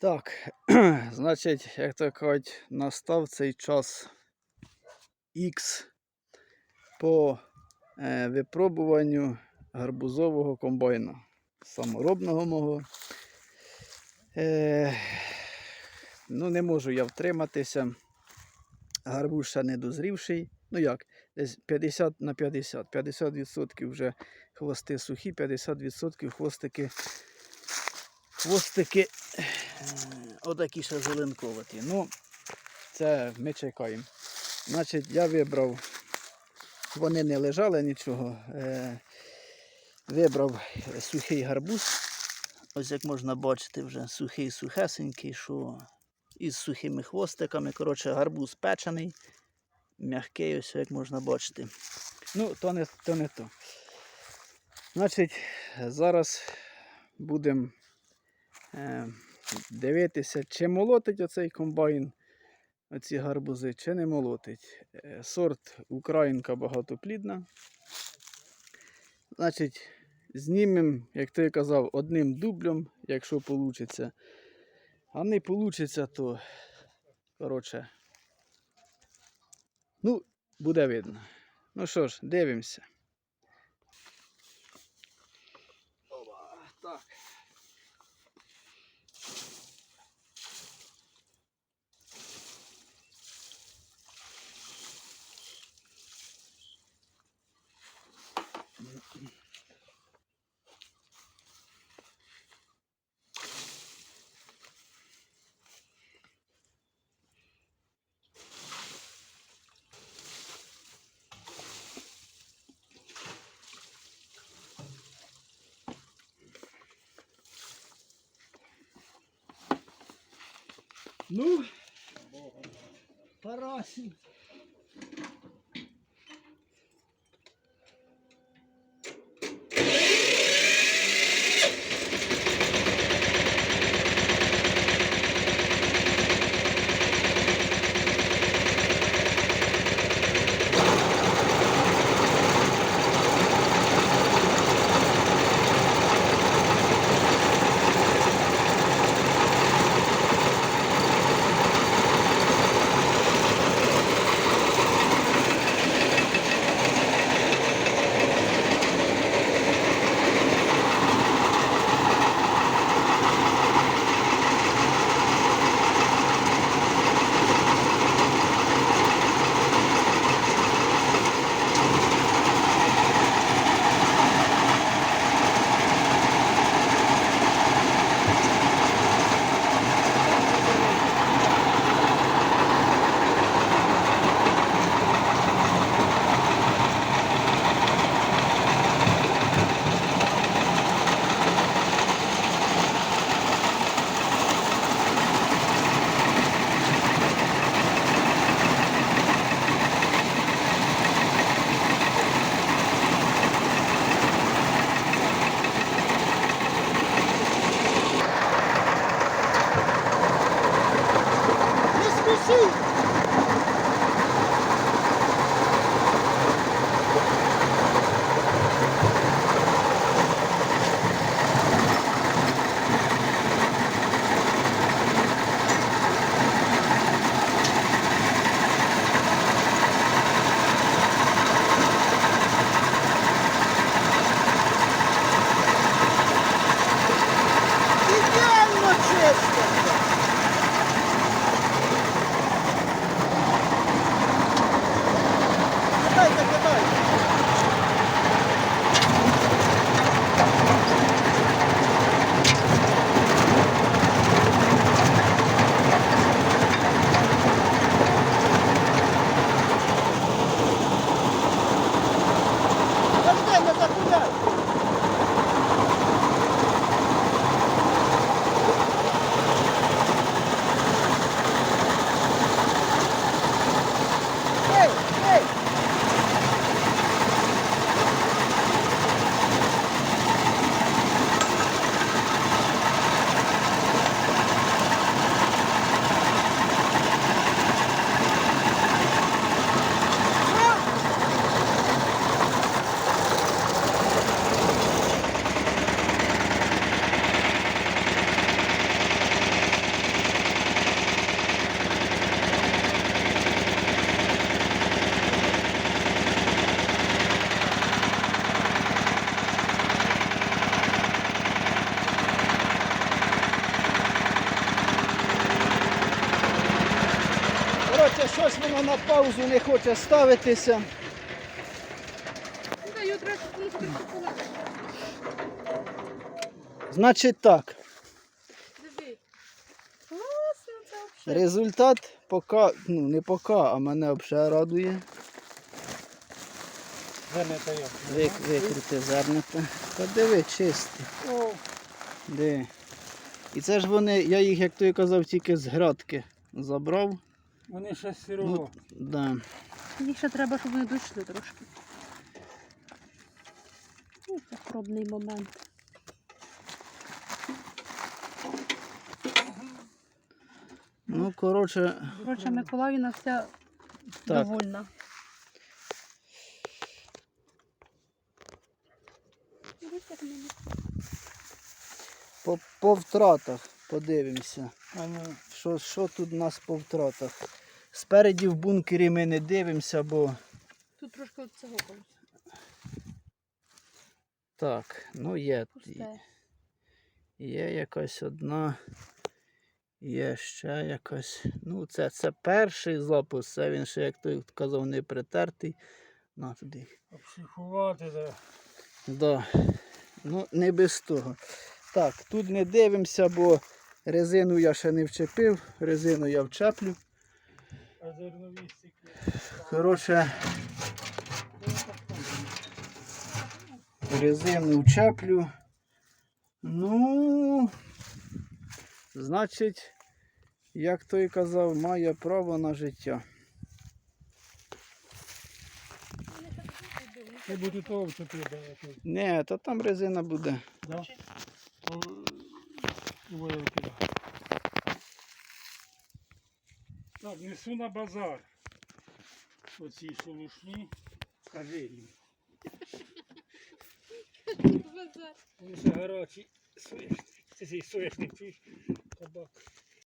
Так, значить, як то кажуть, настав цей час X по е, випробуванню гарбузового комбайна. Саморобного мого. Е, ну, не можу я втриматися. Гарбуз ще не дозрівший. Ну як, десь 50 на 50. 50% вже хвости сухі, 50% хвостики. Хвостики отакі ще зеленковаті. Ну, це ми чекаємо. Значить, я вибрав, вони не лежали нічого. Е, вибрав сухий гарбуз. Ось як можна бачити, вже сухий сухесенький, що із сухими хвостиками. Коротше, гарбуз печений, м'який, ось як можна бачити. Ну, то не то. Не то. Значить, зараз будемо е, дивитися, чи молотить оцей комбайн, оці гарбузи, чи не молотить. Е, сорт Українка багатоплідна. Значить, знімемо, як ти казав, одним дублем, якщо вийде. А не вийде, то, коротше, ну, буде видно. Ну що ж, дивимося. Так. Ну, Парасі. Не спіши! Паузу не хоче ставитися. Значить так, результат поки, ну не поки, а мене взагалі радує. Вик, викрити зернята. Та диви, чисті. Де? І це ж вони, я їх, як той казав, тільки з градки забрав. Вони ще Ну, сирово. да. Їх ще треба, щоб вони дійшли трошки. Ось це пробний момент. Ну, коротше, Коротше, Миколаївна вся Так. довольна. по, по втратах подивимося. А ну, Що, що тут у нас по втратах? Спереді в бункері ми не дивимося, бо Тут трошки от цього колись. так, ну є. Пусте. Є якась одна. Є ще якась. Ну, це, це перший запис, це він ще, як той казав, не притертий. На туди. обшифувати, да. Да. Ну, не без того. Так, тут не дивимося, бо резину я ще не вчепив, резину я вчеплю. Коротше, резину вчеплю. Ну, значить, як той казав, має право на життя. Ти буде того вчепити. Ні, то там резина буде. Да? О, вилки, да. Так, несу на базар. Оці шелушні. Скажи їм. Вони ще гарячі соєшник. Це цей соєшник, чуєш? Табак.